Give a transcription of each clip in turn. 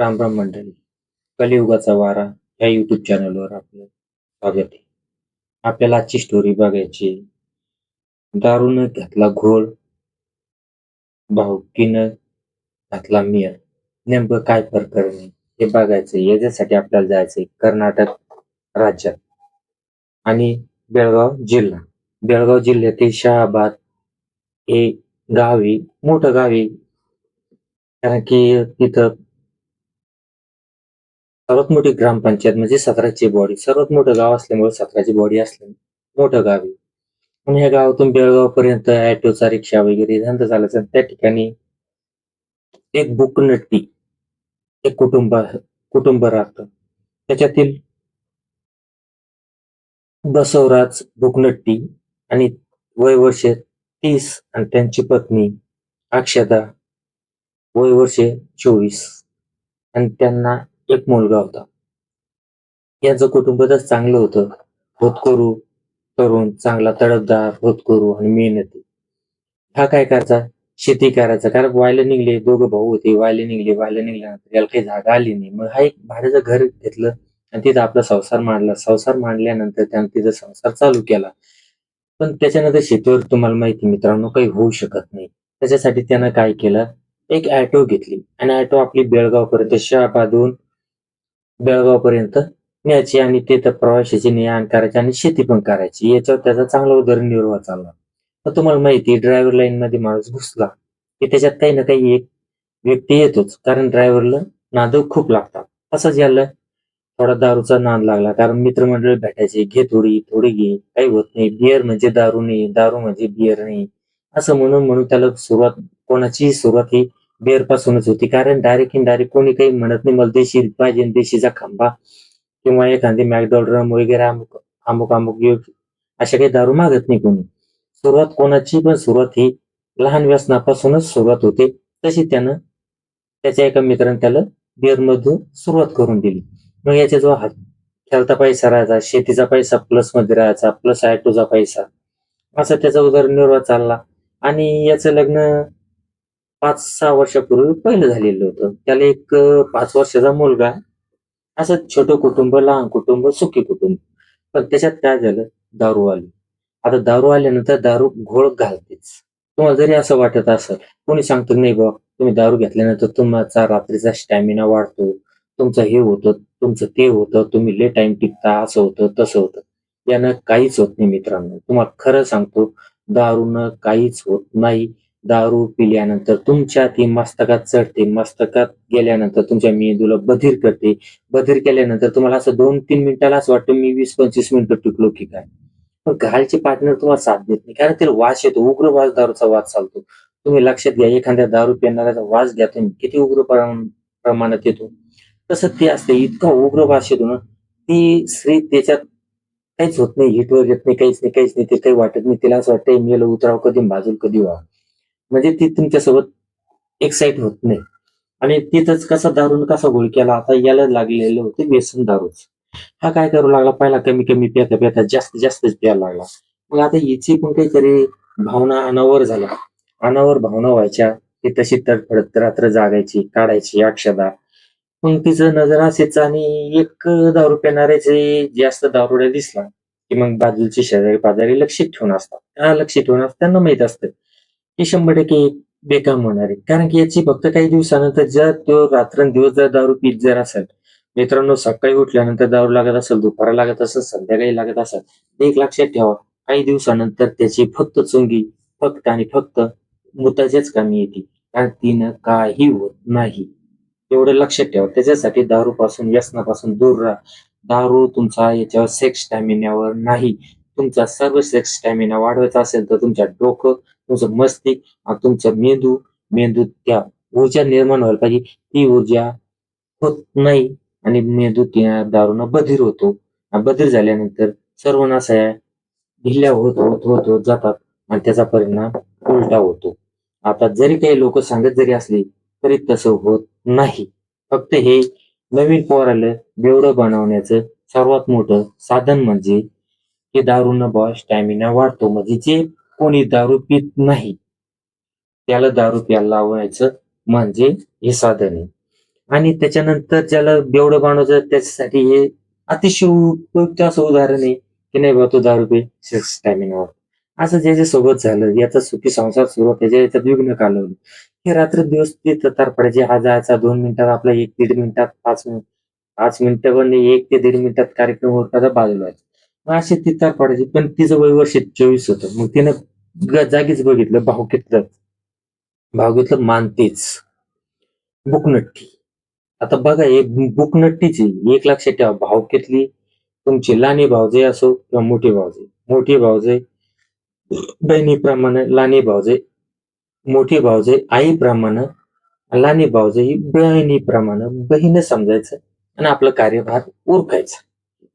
राम राम मंडळी. कलियुगाचा वारा या युट्यूब चॅनलवर आपलं स्वागत आहे. आपल्याला आजची स्टोरी बघायची दारून घातला घोळ भाऊकीनं घातला मिळ नेमकं काय प्रकरण आहे? हे बघायचं याच्यासाठी आपल्याला जायचंय कर्नाटक राज्यात आणि बेळगाव जिल्हा. बेळगाव जिल्ह्यातील शहाबाद हे गावी मोठं गावी कारण की तिथं सर्वात मोठी ग्रामपंचायत म्हणजे सतराची बॉडी सर्वात मोठं गाव असल्यामुळे सतराची बॉडी असल्यामुळे मोठं गाव आहे. आणि ह्या गावातून बेळगाव पर्यंत ऑटोचा रिक्षा वगैरे धंदा चालायचा. त्या ठिकाणी एक बुकनट्टी एक कुटुंब कुटुंब राहतं त्याच्यातील बसवराज बुकनट्टी आणि वय वर्ष तीस आणि त्यांची पत्नी अक्षदा वय वर्षे चोवीस. आणि त्यांना एक मुलगा होता. यांचं कुटुंब तर चांगलं होतं. होतकरू तरुण चांगला तडफदार होतकरू आणि मेहनती. हा काय करायचा? शेती करायचा. कारण वायला निघले दोघं भाऊ होते. वायला निघले वायला निघल्यानंतर याला काही जागा आली नाही. मग हा एक भाड्याचं घर घेतलं आणि तिथं आपला संसार मांडला. संसार मांडल्यानंतर त्यानं तिथं संसार चालू केला. पण त्याच्यानंतर शेतीवर तुम्हाला माहिती मित्रांनो काही होऊ शकत नाही. त्याच्यासाठी त्यानं काय केलं? एक ॲटो घेतली आणि ॲटो आपली बेळगाव पर्यंत शहाबादून बेळगाव पर्यंत न्यायची आणि तिथं प्रवाशाची ने आण करायची आणि शेती पण करायची. याच्यावर त्याचा चांगला उदरनिर्वाह चालला. मग तुम्हाला माहिती ड्रायव्हर लाईन मध्ये माणूस घुसला की त्याच्यात काही ना काही एक व्यक्ती येतोच. कारण ड्रायव्हरला नाद खूप लागतात. असंच याला थोडा दारूचा नाद लागला. कारण मित्रमंडळी भेटायचे घे थोडी थोडी घे काही होत नाही. बिअर म्हणजे दारू नाही दारू म्हणजे बिअर नाही. असं म्हणून म्हणून त्याला सुरुवात कोणाचीही सुरुवात ही बेरपासूनच होती. कारण डायरेक्ट इन डायरेक्ट कोणी काही म्हणत नाही. मला देशी पाहिजे आणि देशीचा खांबा किंवा एखादी मॅकडॉलरम वगैरे अमुक अमुक अमुक योग अशा काही दारू मागत नाही कोणी. सुरुवात कोणाची पण सुरुवात ही लहान व्यसनापासूनच सुरुवात होते. तशी त्यानं त्याच्या एका मित्राने त्याला बिअरमधून सुरुवात करून दिली. मग याच्या जो हात खेळता पैसा राहायचा शेतीचा पैसा प्लसमध्ये राहायचा प्लस आयटोचा पैसा. असा त्याचा उदरनिर्वाह चालला. आणि याचं लग्न पाच सहा वर्षापूर्वी पहिलं झालेलं होतं. त्याला एक पाच वर्षाचा मुलगा असं छोटं कुटुंब लहान कुटुंब सुखी कुटुंब. पण त्याच्यात काय झालं? दारू आली. आता दारू आल्यानंतर दारू घोळ घालतेच. तुम्हाला जरी असं वाटत असेल कोणी सांगतं नाही बा तुम्ही दारू घेतल्यानंतर तुमचा रात्रीचा स्टॅमिना वाढतो. तुमचं हे होतं तुमचं ते होतं तुम्ही ले टाइम टिकता असं होतं तसं होतं. यानं काहीच होत नाही मित्रांनो. तुम्हाला खरं सांगतो दारूनं काहीच होत नाही. दारू पिल्यानंतर तुमच्या ती मस्तकात चढते मस्तकात गेल्यानंतर तुमच्या मेंदूला बधीर करते. बधीर केल्यानंतर तुम्हाला असं दोन तीन मिनिटाला असं वाटतं मी वीस पंचवीस मिनिटं टिकलो की काय? पण घालचे पार्टनर तुम्हाला साथ देत नाही. कारण त्याला वास येतो उग्र वास दारूचा वास चालतो. तुम्ही लक्षात घ्या एखाद्या दारू पिणाऱ्याचा वास घ्या तुम्ही. किती उग्र प्रमाण- प्रमाणात येतो. तसं ते असते इतका उग्र वास येतो ना ती स्त्री त्याच्यात काहीच होत नाही हिटवर येत नाही काहीच नाही काहीच नाही ते काही वाटत नाही. तिला असं वाटतं मेलं उतराव कधी बाजूल कधी व्हावं म्हणजे ती तुमच्यासोबत एक्साइट होत नाही. आणि तिथंच कसा दारून कसा गोळ केला आता याला लागलेलं होते व्यसन दारूच. हा काय करू लागला पहिला कमी कमी पेता पेता जास्त जास्तच प्यायला लागला. मग आता हिची पण काहीतरी भावना अनावर झाल्या. अनावर भावना व्हायच्या ती तशी तडफडत रात्र जागायची काढायची अक्षदा. मग तिचं नजर असेच आणि एक दारू पिणाऱ्याचे जास्त दारुड्या दिसला की मग बाजूची शेजारी पाजारी लक्ष ठेवून असतात. का लक्ष ठेवून असतात त्यांना माहीत असतं हे शंभर टक्के बेकाम होणार आहे. कारण की याची फक्त काही दिवसानंतर जर तो रात्रंदिवस जर दारू पीत जर असेल मित्रांनो सकाळी उठल्यानंतर दारू लागत असेल दुपारा लागत असेल संध्याकाळी लागत असेल एक लक्षात ठेवा काही दिवसानंतर त्याची फक्त चुंगी फक्त आणि फक्त मुताच्याच कामी येते. कारण तिनं काही होत नाही. एवढं लक्षात ठेवा. त्याच्यासाठी दारू पासून व्यसनापासून दूर राहा. दारू तुमचा याच्यावर सेक्स स्टॅमिनावर नाही. तुमचा सर्व सेक्स स्टॅमिना वाढवायचा असेल तर तुमच्या डोकं तुमचं मस्तिष्क आणि तुमचं मेंदू मेंदू त्या ऊर्जा निर्माण व्हायला पाहिजे. ती ऊर्जा होत नाही आणि मेंदू त्या दारूनं बधीर होतो. आणि बधीर झाल्यानंतर सर्व नासाया ढिल्या होत होत होत होत जातात आणि त्याचा परिणाम उलटा होतो. आता जरी काही लोक सांगत जरी असले तरी तसं होत नाही. फक्त हे नवीन पोराला बेवडं बनवण्याचं सर्वात मोठं साधन म्हणजे हे दारूनं बॉ स्टॅमिना वाढतो. म्हणजे जे कोणी दारू पित नाही. त्याला दारू प्यायला लावायचं म्हणजे हे साधन आहे. आणि त्याच्यानंतर ज्याला बेवडं बनवायचं त्याच्यासाठी हे अतिशय उपयुक्त असं उदाहरण आहे की नाही बा तो दारू पे सेक्स स्टॅमिनावर असं ज्याच्या सोबत झालं याचा सुखी संसार सुरू त्याच्या याच्यात विघ्न कालवलं. हे रात्र दिवस ते ततार पडायचे हा जायचा दोन मिनिटात आपला एक दीड मिनिटात पाच मिनिट पाच मिनिटं पण नाही, एक ते दीड मिनिटात कार्यक्रम होता बाजूला. व्हायचा. मग असे तिथं पण तिचं वय वर्ष चोवीस होतं. मग तिनं जागीच बघितलं भाऊ घेतलं. भाव घेतलं मानतेच बुकनट्टी. आता बघा एक बुकनट्टीची एक लक्षात ठेवा. भाव घेतली तुमची लहानी भावजे असो किंवा मोठी भावजे मोठी भावजे बहिणीप्रमाणे लहानी भावजे मोठी भावजे आईप्रमाणे लहानी भावजे ही बहिणीप्रमाणे बहीण समजायचं आणि आपलं कार्यभार उरकायचं.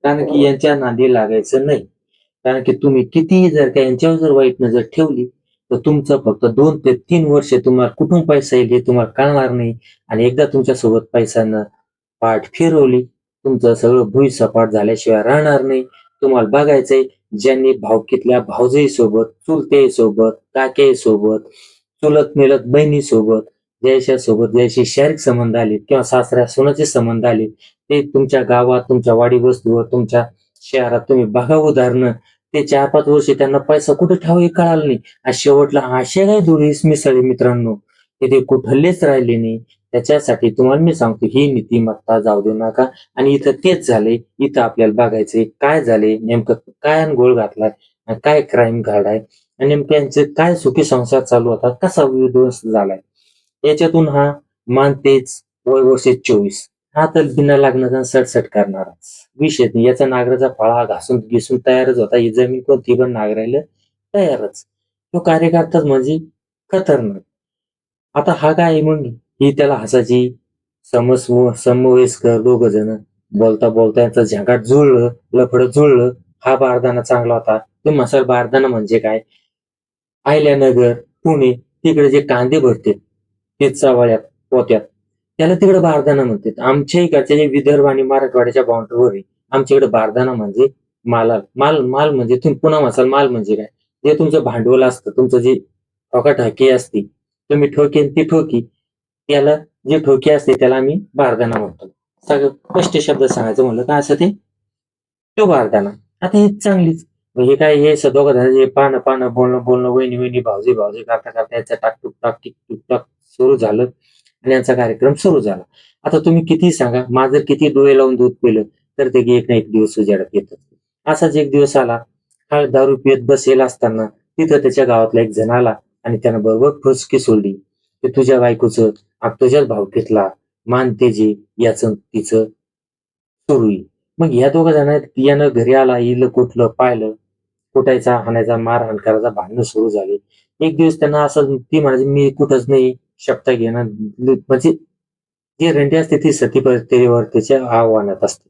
कारण की यांच्या नादी लागायचं नाही. कारण की तुम्ही कितीही जर का यांच्यावर जर वाईट नजर ठेवली तर तुमचं फक्त दोन ते तीन वर्ष तुम्हाला कुठून पैसा येईल हे तुम्हाला कळणार नाही. आणि एकदा तुमच्यासोबत पैशानं पाठ फिरवली तुमचं सगळं भुई सपाट झाल्याशिवाय राहणार नाही. तुम्हाला बघायचंय ज्यांनी भावकीतल्या भावजई सोबत चुलते सोबत काके सोबत चुलत मिलत बहिणी सोबत ज्याच्या सोबत ज्याशी शारीरिक संबंध आले किंवा सासऱ्या सोनाचे संबंध आले ते तुमच्या गावात तुमच्या वाडी वस्तूवर तुमच्या शहरात तुम्ही बघा उदाहरणं. ते चार पाच वर्ष त्यांना पैसा कुठे ठेवा हे कळालं नाही. आणि शेवटला असे काय दुरीस मिसळले मित्रांनो. की ते कुठलेच राहिले नाही. त्याच्यासाठी तुम्हाला मी सांगतो ही नीतिमत्ता जाऊ देऊ नका. आणि इथं तेच झाले. इथं आपल्याला बघायचंय काय झाले नेमकं काय अनगोळ घातलाय आणि काय क्राईम घडाय आणि नेमकं यांचे काय सुखी संसार चालू होता कसा विध्वंस झालाय. याच्यातून हा मानतेच वय वर्षे चोवीस. हा तर बिना लागण्याचा सटसट करणाराच. विषय नाही याचा नागराचा फळा घासून घिसून तयारच होता. ही जमीन कोणती पण नागरायला तयारच. तो कार्यकर्ताच म्हणजे खतरनाक. आता हा काय मग? ही त्याला हसायची समस्व समवयस्कर दोघ जण. बोलता बोलता यांचं झंगाट जुळलं लफडं जुळलं. हा बारदाना चांगला होता. तो मसाल बारदाना म्हणजे काय? आयल्यानगर पुणे तिकडे जे कांदे भरते ते चवळ्यात पोत्यात. त्याला तिकडे बारदाना म्हणतात. आमच्या इकडच्या जे विदर्भ आणि मराठवाड्याच्या बाउंड्रीवर आहे आमच्याकडे बारदाना म्हणजे माला माल माल म्हणजे तुम्ही पुन्हा मसाल माल म्हणजे काय? जे तुमचं भांडवल असतं तुमचं जे ठोकाठाकी असते तुम्ही ठोके ती ठोकी त्याला जे ठोकी असते त्याला आम्ही बारदाना म्हणतो. सगळं स्पष्ट शब्द सांगायचं म्हणलं का असं ते? तो बारदाना आता हे चांगलीच हे काय हे स- दोघं पानं पानं बोलणं बोलणं वहिनी वहिनी भावजी भावजी करता करता याचा टाक टुक टाक टिक टुक टाक सुरू झालं. आणि यांचा कार्यक्रम सुरू झाला. आता तुम्ही किती सांगा माझं किती डोळे लावून दूध पिलं तर ते एक ना एक दिवस उजाडत येतात. असाच एक दिवस आला. हा दारू पियत बसेल असताना तिथं त्याच्या गावातला एक जण आला आणि त्यानं बरोबर फुसकी सोडली. ते तुझ्या बायकोचं आ तुझ्याच भावकीतला मानते जे याचं तिचं सुरू मग या दोघं जणांना यानं घरी आला येईल कुठलं पाहिलं. कुटायचा हाणायचा मारहाण करायचा भांडणं सुरू झाले. एक दिवस त्यांना असं ती म्हणायची मी कुठंच नाही. शब्द घेणं म्हणजे जे रेंडी असते ती सती त्याच्या आव्हानात असते.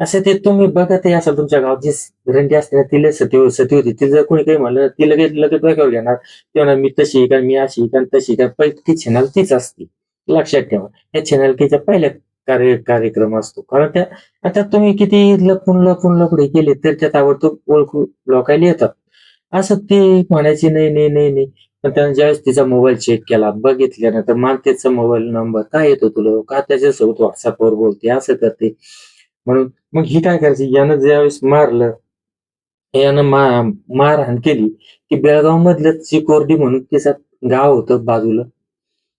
असं ते तुम्ही बघा ते तुमच्या गावात जी रेंडी असते ना तिला सती सती होती. ती जर कोणी काही म्हणलं ती लगेच लगेच डोक्यावर घेणार. तेव्हा मी तशी का मी अशी आहे का तशी आहे का पहिली ती तीच असते. लक्षात ठेवा. या छेनालकीच्या पहिल्या कार्य कार्यक्रम असतो. कारण त्या आता तुम्ही किती लपून लपून लपडे केले तर त्यात आवडतो ओळखू लोकायला येतात. असं ते म्हणायचे नाही नाही नाही नाही. पण त्यानं ज्यावेळेस तिचा मोबाईल चेक केला बघितल्यानंतर मानतेचा मोबाईल नंबर काय येतो तुला? का त्याच्यासोबत व्हॉट्सअपवर बोलते? असं करते. म्हणून मग ही काय करायची? यानं ज्यावेळेस मारलं यानं मा मारहाण केली की बेळगाव मधलं चिकोर्डी म्हणून तिचं गाव होतं बाजूला.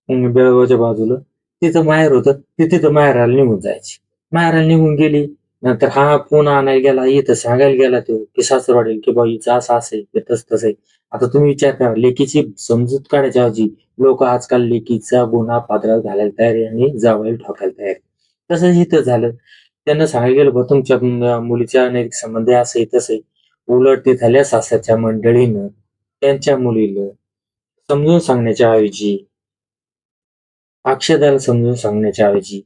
बेळगावच्या बाजूला. तिथं माहेर होतं. ती तिथं माहेराला निघून जायची. माहेराला निघून गेली. नंतर हा फोन आणायला गेला इथं सांगायला गेला तो की सासरवाडील की बाई हिचं असं असेल की तस तसं आहे. आता तुम्ही विचार करा लेकीची समजूत काढायच्या ऐवजी लोक आजकाल लेकीचा गुन्हा पात्रात घालायला तयार आणि जावायला ठोकायला तयार तसंच इथं झालं. त्यांना सांगायला गेलं तुमच्या मुलीच्या अनेक संबंध असे असं उलट ते झाल्या सासरच्या मंडळीनं त्यांच्या मुलीला समजून सांगण्याच्या ऐवजी अक्षदाला समजून सांगण्याच्या ऐवजी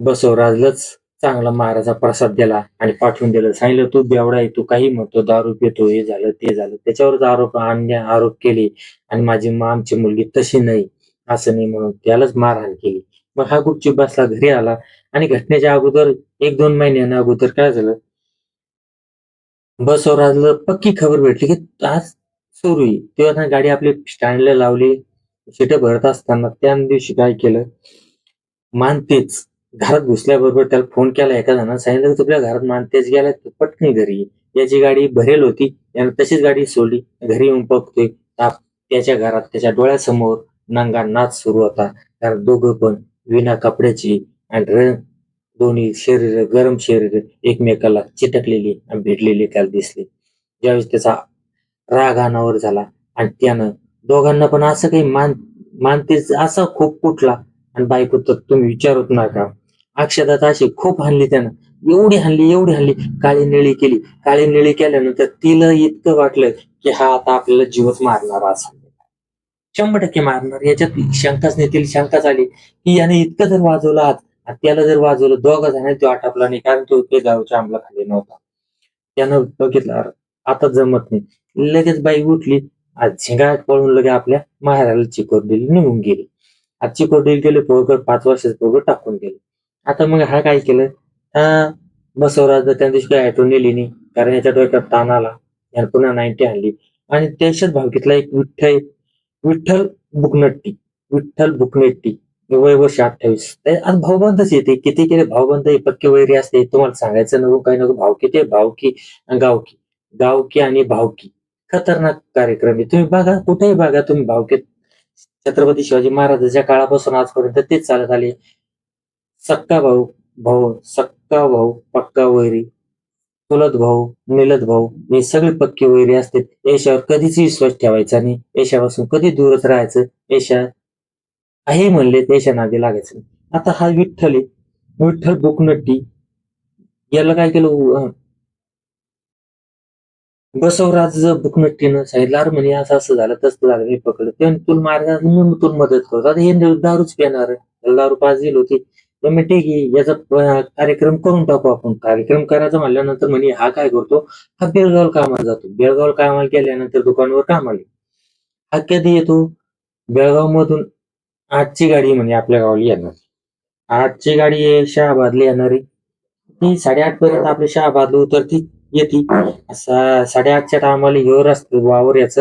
बसवराजलाच चांगला महाराजा प्रसाद दिला आणि पाठवून दिलं. सांगितलं तू बेवडा आहे तू काही म्हणतो दारू पितो हे झालं ते झालं. त्याच्यावरच आरोप अन्य आरोप केले. आणि माझी आमची मुलगी तशी नाही असं नाही म्हणून त्यालाच मारहाण केली. मग हा गुपचूप बसला घरी आला. आणि घटनेच्या अगोदर एक दोन महिन्यानं अगोदर काय झालं? बसवराजला पक्की खबर भेटली की आज सुरू आहे. तेव्हा ना गाडी आपली स्टँडला लावली. सीट भरत असताना त्या दिवशी काय केलं? मानतेच. घरात घुसल्याबरोबर त्याला फोन केला एका जणांना सांगितलं की तुझ्या घरात मानतेच त्याच गेला पटकन घरी ये. याची गाडी भरेल होती यानं तशीच गाडी सोडली. घरी येऊन बघतोय ताप त्याच्या घरात त्याच्या डोळ्यासमोर नंगा नाच सुरू होता. कारण दोघं पण विना कपड्याची आणि र- दोन्ही शरीर गरम शरीर एकमेकाला चिटकलेली आणि भिडलेली त्याला दिसली. ज्यावेळेस त्याचा राग अनावर झाला आणि त्यानं दोघांना पण असं काही मान मानतेच असा खूप कुठला? आणि बायको तर तुम्ही विचारत नका अक्षदात अशी खूप हाणली त्यानं. एवढी हाणली एवढी हाणली. काळी निळी केली. काळी निळी केल्यानंतर तिला इतकं वाटलं की हा आता आपल्याला जीवच मारणार असा शंभर टक्के मारणार. याच्यात शंकाच नाही. तिला शंकाच आली की याने इतकं जर वाजवलं आज त्याला जर वाजवलं दोघं जण तो आटापला नाही कारण तो ते दारूच्या अंमलाखाली नव्हता. त्यानं बघितलं आता जमत नाही. लगेच बाई उठली आज झिंगाट पळून लगे आपल्या माहेराला चिकोरडीला निघून गेली. आज चिकोरडीला गेले पोरकर पाच वर्षाचं पोरकर टाकून गेले. आता मग हा काय केलं? हा बसवराज त्या दिवशी काही आठवण नेली नाही कारण याच्या डोक्यात ताण आला. यानं पुन्हा नाईन्टी आणली. आणि त्याच्याच भावकीतला एक विठ्ठल विठ्ठल बुकनट्टी विठ्ठल बुकनेट्टी. वय वर्ष अठ्ठावीस. आज भाऊबंदच येते. किती केले भाऊबंद हे पक्के वैरी असते. तुम्हाला सांगायचं नको. काही नको. भावकी ते भावकी गावकी. गावकी आणि भावकी. खतरनाक कार्यक्रम आहे. तुम्ही बघा कुठेही बघा तुम्ही भावकीत छत्रपती शिवाजी महाराजांच्या काळापासून आजपर्यंत तेच चालत आले. सक्का भाऊ भाऊ सक्का भाऊ पक्का वैरी चुलत भाऊ निलत भाऊ मी सगळे पक्के वैरी असते. याच्यावर कधीच विश्वास ठेवायचा नाही. याच्यापासून कधी दूरच राहायचं? याच्या आहे म्हणले त्याच्या नादी लागायचं आता हा विठ्ठल आहे. विठ्ठल बुकनट्टी. याला काय केलं? बसवराज बुकनट्टीनं सांगितलं अरे म्हणे असं असं झालं तसं झालं मी पकडलं. ते तुला मारणार मी तुला मदत करतो. आता हे दारूच पिणार दारू पाच दिली होती. तर मी ठीक आहे याचा कार्यक्रम करून टाकू आपण. कार्यक्रम करायचा म्हणल्यानंतर म्हणे हा काय करतो? हा बेळगाव कामाला जातो. बेळगाव कामाला गेल्यानंतर दुकानावर कामाला हा कधी येतो? बेळगाव मधून आठची गाडी म्हणे आपल्या गावाला येणार. आठची गाडी आहे शहाबादला येणारी ती साडेआठ पर्यंत आपल्या शहाबादला उतरती येते. साडेआठच्या टायमाला ह्यो असतो वावर याच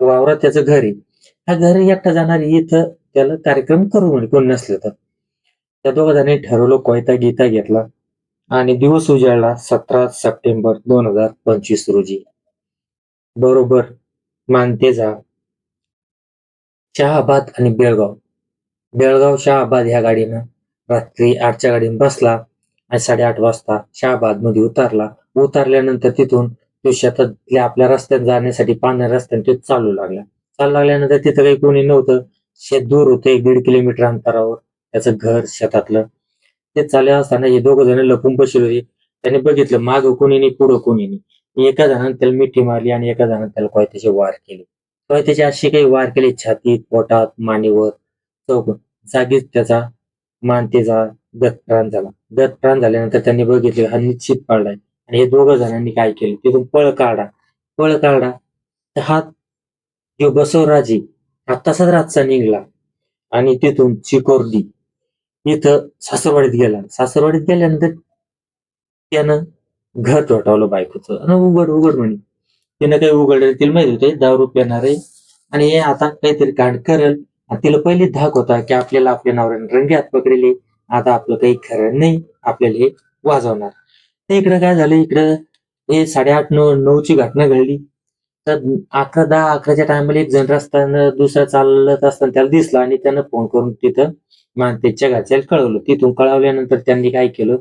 वावरात त्याचं घर आहे. हा घर एकटा जाणार इथं त्याला कार्यक्रम करू म्हणे कोण नसलं तर. त्या दोघा ठरवलं कोयता गीता घेतला आणि दिवस उजाडला सतरा सप्टेंबर दोन हजार पंचवीस रोजी. बरोबर मानतेजा शहाबाद आणि बेळगाव. बेळगाव शहाबाद ह्या गाडीनं रात्री आठच्या गाडीनं बसला आणि साडेआठ वाजता शहाबादमध्ये उतरला. उतरल्यानंतर तिथून तो शेतातल्या आपल्या रस्त्यात जाण्यासाठी पाण्या रस्त्याने तो चालू लागला. चालू लागल्यानंतर तिथं काही कोणी नव्हतं. शेत दूर होतं एक दीड किलोमीटर अंतरावर. त्याचं घर शेतातलं. ते चालले असताना हे दोघं जण लपून बसले होते. त्याने बघितलं माग कोणी पुढं कोणी नाही एका जणाने त्याला मिठी मारली आणि एका जणाने त्याला कोयत्याचे वार केले. कोयत्याचे असे काही वार केले छातीत पोटात मानेवर चौक जागीच त्याचा मानतेचा गतप्राण झाला. गतप्राण झाल्यानंतर त्यांनी बघितले हा निश्चित पडलाय आणि हे दोघं जणांनी काय केलं? तिथून पळ काढा. पळ काढा. तर हा जो बसवराजी हा तसाच रातचा निघला. आणि तिथून चिकोर्डी. इथं सासरवाडीत गेला. सासरवाडीत गेल्यानंतर त्यानं घर तोटावलं बायकोचं. आणि उघड उघड म्हणे. तिनं काही उघडलं तिला माहिती होते दारू पिणार आहे. आणि हे आता काहीतरी कांड करेल. आणि तिला पहिले धाक होता की आपल्याला आपल्या नवऱ्याने रंगे पकडले. आता आपलं काही खरं नाही. आपल्याला हे वाजवणार. तर इकडं काय झालं? इकडं हे साडेआठ नऊ नऊची घटना घडली. तर अकरा दहा अकराच्या टायमाला एक जण रस्त्यानं दुसरा चालत असताना त्याला दिसला आणि त्यानं फोन करून तिथं मानतेच्या घरच्याला कळवलं. तिथून कळवल्यानंतर त्यांनी काय केलं?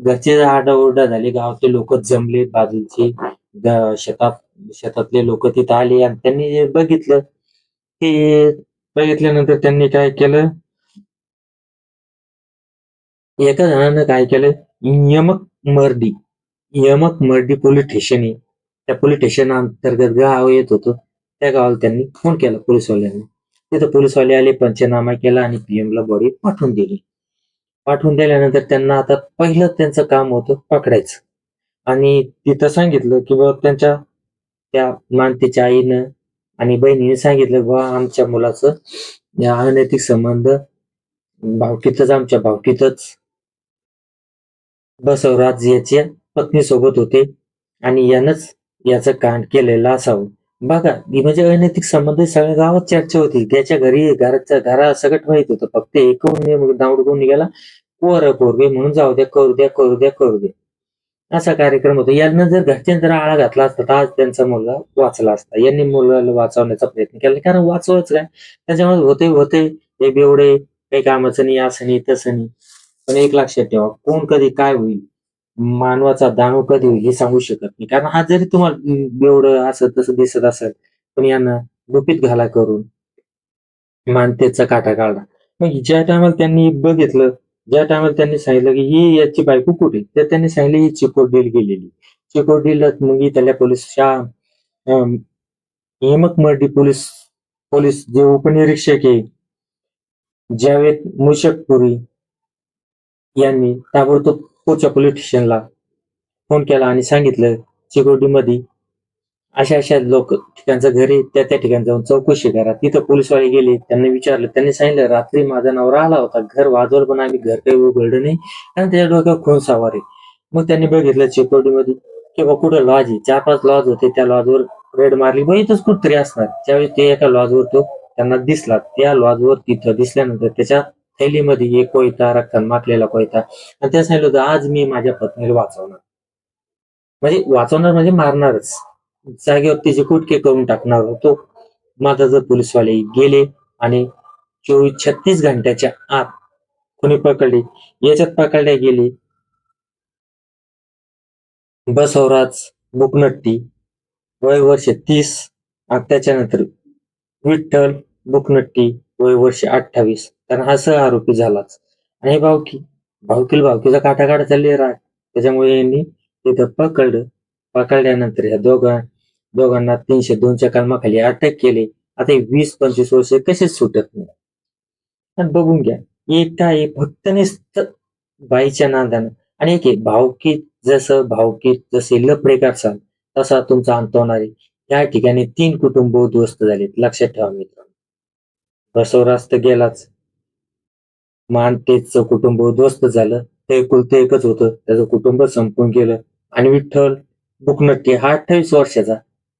घरचे आरडाओरडा झाले. गावातले लोक जमले बाजूचे शेतात शेतातले लोक तिथं आले आणि त्यांनी बघितलं ते बघितल्यानंतर त्यांनी काय केलं? एका जणानं काय केलं? यमक मर्डी यमक मर्डी पोलीस स्टेशन आहे त्या पोलीस स्टेशन अंतर्गत गाव येत होतं. त्या गावाला त्यांनी फोन केला पोलीसवाल्यांनी. तिथं पोलीसवाले आले पंचनामा केला आणि PM ला बॉडी पाठवून दिली. पाठवून दिल्यानंतर त्यांना आता पहिलं त्यांचं काम होतं पकडायचं. आणि तिथं सांगितलं की बाबा त्यांच्या त्या मानतेच्या आईनं आणि बहिणीने सांगितलं बा आमच्या मुलाचं या अनैतिक संबंध भावकीतच आमच्या भावकीतच बसवराज याच्या पत्नीसोबत होते आणि यानंच याचं कांड केलेलं असावं. बघा मी म्हणजे अनैतिक संबंध सगळ्या गावात चर्चा होती. त्याच्या घरी घराच्या घरा सगळं माहीत होतं. फक्त एक दावड गेला कोर पोर पोरगे म्हणून जाऊ द्या करू द्या करू द्या करू द्या. असा कार्यक्रम होता. यांना जर घरच्यांनी जर आळा घातला असता तर आज त्यांचा मुलगा वाचला असता. यांनी मुलाला वाचवण्याचा प्रयत्न केला. कारण वाचवच काय? त्याच्यामध्ये होते होते. हे बेवडे काही कामाचं नाही असं नाही तसं नाही. पण एक लक्षात ठेवा. कोण कधी काय होईल? मानवाचा दानव कधी होईल हे सांगू शकत नाही. कारण हा जरी तुम्हाला एवढं असं तसं दिसत असेल पण यांना गुपित घाला करून मानतेचा काटा काढला. मग ज्या टायमाला त्यांनी बघितलं ज्या टायमाला त्यांनी सांगितलं की ही याची बायको कुठे? तर त्यांनी सांगितलं ही चिकोडील गेलेली. चिकोडील मग त्याला पोलीस हेमक मर्डी पोलीस पोलीस जे उपनिरीक्षक आहे जावेद मुशकपुरी यांनी ताबडतोब पुढच्या पोलीस स्टेशनला फोन केला आणि सांगितलं सिक्युरिटीमध्ये अशा अशा लोक ठिकाणचं घर आहे त्या त्या ठिकाणी जाऊन चौकशी करा. तिथं पोलीसवाले गेले त्यांनी विचारलं त्यांनी सांगितलं रात्री माझा नवरा आला होता. घर वाजवलं पण आम्ही घर काही उघडलं नाही आणि त्याच्या डोक्यावर खून सवार आहे. मग त्यांनी बघितलं सिक्युरिटीमध्ये किंवा कुठं लॉज आहे. चार पाच लॉज होते त्या लॉजवर रेड मारली. मग इथंच कुठतरी असणार. त्यावेळी ते एका लॉजवर तो त्यांना दिसला. त्या लॉजवर तिथं दिसल्यानंतर त्याच्या थैलीमध्ये एक कोयता रक्तान माखलेला कोयता. आणि त्या सांगितलं होतं आज मी माझ्या पत्नीला वाचवणार. म्हणजे वाचवणार म्हणजे मारणारच. जागेवर तिचे कुटके करून टाकणार होतो. मात्र जर पोलीसवाले गेले आणि चोवीस छत्तीस घंट्याच्या आत कोणी पकडले? याच्यात पकडले गेले बसवराज बुकनट्टी वय वर्ष तीस. आणि त्याच्यानंतर विठ्ठल बुकनट्टी वय वर्ष अठ्ठावीस. कारण हा सह आरोपी झालाच. आणि हे भावकी भावकील भावकीचा काटा काढा चालले राग. त्याच्यामुळे यांनी तिथं पकडलं. पकडल्यानंतर या दोघा दोघांना तीनशे दोनच्या कलमाखाली अटक केली. आता हे वीस पंचवीस वर्ष कसेच सुटत नाही. आणि बघून घ्या एक आहे, फक्त निस्त बाईच्या नांदानं. आणि एक आहे भावकीत जसं भावकीत जसे लफडे करसाल तसा तुमचा अंत होणार या ठिकाणी तीन कुटुंब उद्ध्वस्त झालेत. लक्षात ठेवा मित्रांनो. बसवराज तर गेलाच. मानतेचं कुटुंब उद्ध्वस्त झालं. ते कुलते एकच होतं. त्याचं कुटुंब संपून गेलं. आणि विठ्ठल बुकनट्टी हा अठ्ठावीस वर्षाचा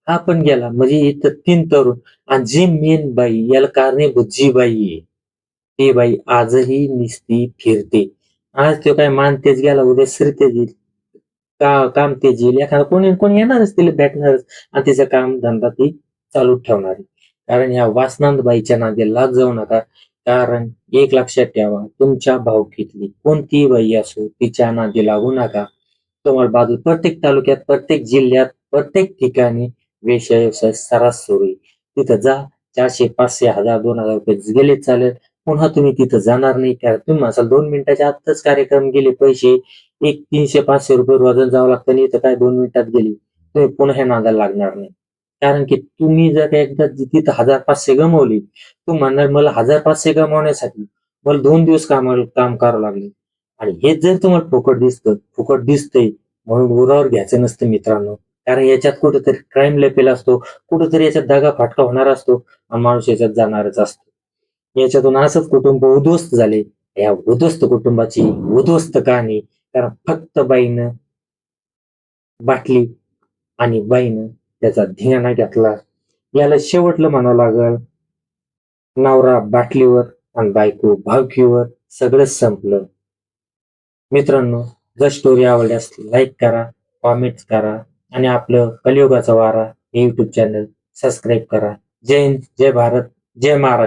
हा पण गेला. म्हणजे इथं तीन तरुण. आणि जी मेन बाई याला कारणीभूत जी बाई आहे. ती बाई आजही निस्ती फिरते. आज तो काय मानतेच गेला उद्या श्रीतेच येईल. का काम तेच येईल? एखादा कोणी कोणी येणारच तिला भेटणारच. आणि तिचं काम धंदा ती चालू ठेवणार. आहे. कारण ह्या वासनांदबाईच्या नादे लाग जाऊ नका. कारण एक लक्षात ठेवा तुमच्या भावकीतली कोणतीही बाई असो तिच्या नादी लागू नका. तुम्हाला बाजू प्रत्येक तालुक्यात प्रत्येक जिल्ह्यात प्रत्येक ठिकाणी वेश व्यवसाय सरास सुरू तिथं जा चारशे पाचशे हजार दोन हजार रुपये गेले चालेल पुन्हा तुम्ही तिथं जाणार नाही. कारण तुम्ही असाल दोन मिनिटाच्या आत्ताच कार्यक्रम गेले पैसे. एक तीनशे पाचशे रुपये वजन जावं लागतं आणि इथं काय दोन मिनिटात गेली? तुम्ही पुन्हा हे नादाला लागणार नाही. कारण की तुम्ही जर एकदा तिथं हजार पाचशे गमवली तू म्हणणार मला हजार पाचशे गमावण्यासाठी मला दोन दिवस काम काम करावं लागले. आणि हे जर तुम्हाला फुकट दिसतं फुकट दिसतंय म्हणून उरावर घ्यायचं नसतं मित्रांनो. कारण याच्यात कुठेतरी क्राईम लपेला असतो कुठेतरी याच्यात दगा फाटका होणार असतो आणि माणूस याच्यात जाणारच असतो. याच्यातून असंच कुटुंब उद्ध्वस्त झाले. या उद्ध्वस्त कुटुंबाची उद्ध्वस्त कहाणी कारण फक्त बाईनं बाटली आणि बाईनं त्याचा धिंगाणा घेतला याला शेवटलं म्हणावं लागल. नवरा बाटलीवर आणि बायको भावकीवर सगळंच संपलं. मित्रांनो जर स्टोरी आवडल्यास लाईक करा कॉमेंट करा आणि आपलं कलियुगाचा वारा हे युट्यूब चॅनल सबस्क्राईब करा. जय हिंद जय भारत जय महाराष्ट्र.